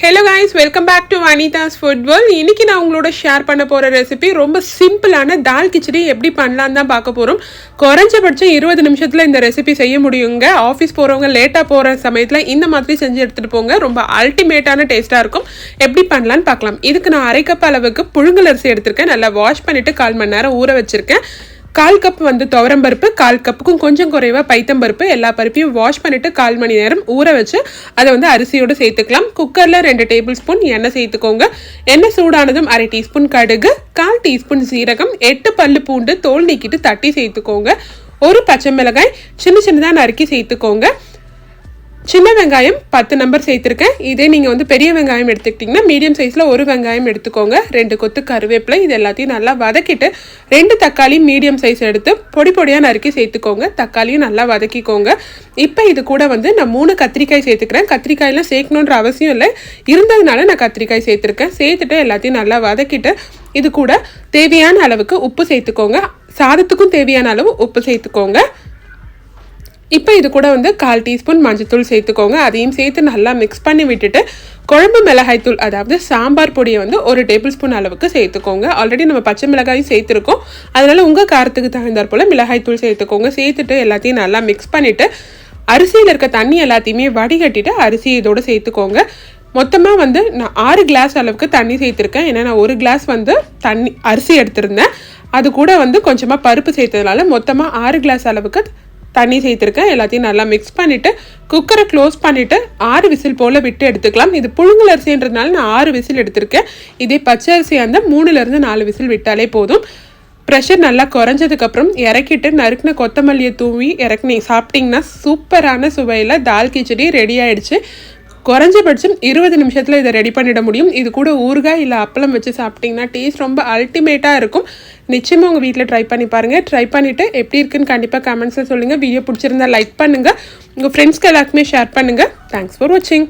Hello guys welcome back to Vanitha's food world இன்னைக்கு நான் உங்களோட ஷேர் பண்ண போகிற ரெசிபி ரொம்ப சிம்பிளான தால் கிச்சடி எப்படி பண்ணலான்னு தான் பார்க்க போகிறோம் குறைஞ்சபட்சம் இருபது நிமிஷத்தில் இந்த ரெசிபி செய்ய முடியுங்க. ஆஃபீஸ் போகிறவங்க லேட்டாக போகிற சமயத்தில் இந்த மாதிரி செஞ்சு எடுத்துகிட்டு போங்க. ரொம்ப அல்டிமேட்டான டேஸ்ட்டாக இருக்கும். எப்படி பண்ணலான்னு பார்க்கலாம். இதுக்கு நான் அரை கப் அளவுக்கு புழுங்கல் அரிசி எடுத்திருக்கேன். நல்லா வாஷ் பண்ணிவிட்டு கால் மணி நேரம் ஊற வச்சுருக்கேன். கால் கப் வந்து துவரம் பருப்பு கால் கப்புக்கும் கொஞ்சம் குறைவா பைத்தம் பருப்பு எல்லா பருப்பையும் வாஷ் பண்ணிவிட்டு கால் மணி நேரம் ஊற வச்சு அதை வந்து அரிசியோடு சேர்த்துக்கலாம். குக்கரில் ரெண்டு டேபிள் ஸ்பூன் எண்ணெய் சேர்த்துக்கோங்க. எண்ணெய் சூடானதும் அரை டீஸ்பூன் கடுகு கால் டீஸ்பூன் சீரகம் எட்டு பல்லு பூண்டு தோல் நீக்கிட்டு தட்டி சேர்த்துக்கோங்க. ஒரு பச்சை மிளகாய் சின்ன சின்னதாக நறுக்கி சேர்த்துக்கோங்க. சின்ன வெங்காயம் பத்து நம்பர் சேர்த்துருக்கேன். இதே நீங்கள் வந்து பெரிய வெங்காயம் எடுத்துக்கிட்டிங்கன்னா மீடியம் சைஸில் ஒரு வெங்காயம் எடுத்துக்கோங்க. ரெண்டு கொத்து கருவேப்பிலை இது எல்லாத்தையும் நல்லா வதக்கிட்டு ரெண்டு தக்காளி மீடியம் சைஸ் எடுத்து பொடி பொடியாக நறுக்கி சேர்த்துக்கோங்க. தக்காளியும் நல்லா வதக்கிக்கோங்க. இப்போ இது கூட வந்து நான் மூணு கத்திரிக்காய் சேர்த்துக்கிறேன். கத்திரிக்காயெல்லாம் சேர்க்கணுன்ற அவசியம் இல்லை. இருந்ததுனால நான் கத்திரிக்காய் சேர்த்துருக்கேன். சேர்த்துட்டு எல்லாத்தையும் நல்லா வதக்கிட்டு இது கூட தேவையான அளவுக்கு உப்பு சேர்த்துக்கோங்க. சாதத்துக்கும் தேவையான அளவு உப்பு சேர்த்துக்கோங்க. இப்போ இது கூட வந்து கால் டீஸ்பூன் மஞ்சத்தூள் சேர்த்துக்கோங்க. அதையும் சேர்த்து நல்லா மிக்ஸ் பண்ணி விட்டுட்டு குழம்பு மிளகாய்த்தூள் அதாவது சாம்பார் பொடியை வந்து ஒரு டேபிள் ஸ்பூன் அளவுக்கு சேர்த்துக்கோங்க. ஆல்ரெடி நம்ம பச்சை மிளகாயும் சேர்த்துருக்கோம். அதனால் உங்கள் காரத்துக்கு தகுந்தாற் போல் மிளகாய்த்தூள் சேர்த்துக்கோங்க. சேர்த்துட்டு எல்லாத்தையும் நல்லா மிக்ஸ் பண்ணிவிட்டு அரிசியில் இருக்க தண்ணி எல்லாத்தையுமே வடிகட்டிட்டு அரிசி இதோட சேர்த்துக்கோங்க. மொத்தமாக வந்து நான் ஆறு கிளாஸ் அளவுக்கு தண்ணி சேர்த்துருக்கேன். ஏன்னா நான் ஒரு கிளாஸ் வந்து தண்ணி அரிசி எடுத்திருந்தேன். அது கூட வந்து கொஞ்சமாக பருப்பு சேர்த்ததுனால மொத்தமாக ஆறு கிளாஸ் அளவுக்கு தண்ணி சேர்த்துருக்கேன். எல்லாத்தையும் நல்லா மிக்ஸ் பண்ணிவிட்டு குக்கரை க்ளோஸ் பண்ணிவிட்டு ஆறு விசில் போல் விட்டு எடுத்துக்கலாம். இது புழுங்கல் அரிசின்றதுனால நான் ஆறு விசில் எடுத்திருக்கேன். இதே பச்சை அரிசியாக இருந்தால் மூணுலேருந்து நாலு விசில் விட்டாலே போதும். ப்ரெஷர் நல்லா குறைஞ்சதுக்கப்புறம் இறக்கிட்டு நறுக்கின கொத்தமல்லியை தூவி இறக்குனி சாப்பிட்டிங்கன்னா சூப்பரான சுவையில் தால் கிச்சடி ரெடி ஆகிடுச்சு குறைஞ்சபட்சம் இருபது நிமிஷத்தில் இதை ரெடி பண்ணிட முடியும். இது கூட ஊறுகாய் இல்லை அப்பளம் வச்சு சாப்பிட்டிங்கன்னா டேஸ்ட் ரொம்ப அல்டிமேட்டாக இருக்கும். நிச்சயமாக உங்கள் வீட்டில் ட்ரை பண்ணி பாருங்கள் ட்ரை பண்ணிவிட்டு எப்படி இருக்குன்னு கண்டிப்பாக கமெண்ட்ஸில் சொல்லுங்கள் வீடியோ பிடிச்சிருந்தா லைக் பண்ணுங்கள் உங்கள் ஃப்ரெண்ட்ஸ்க்கு எல்லாருக்குமே ஷேர் பண்ணுங்கள் தேங்க்ஸ் ஃபார் வாட்சிங்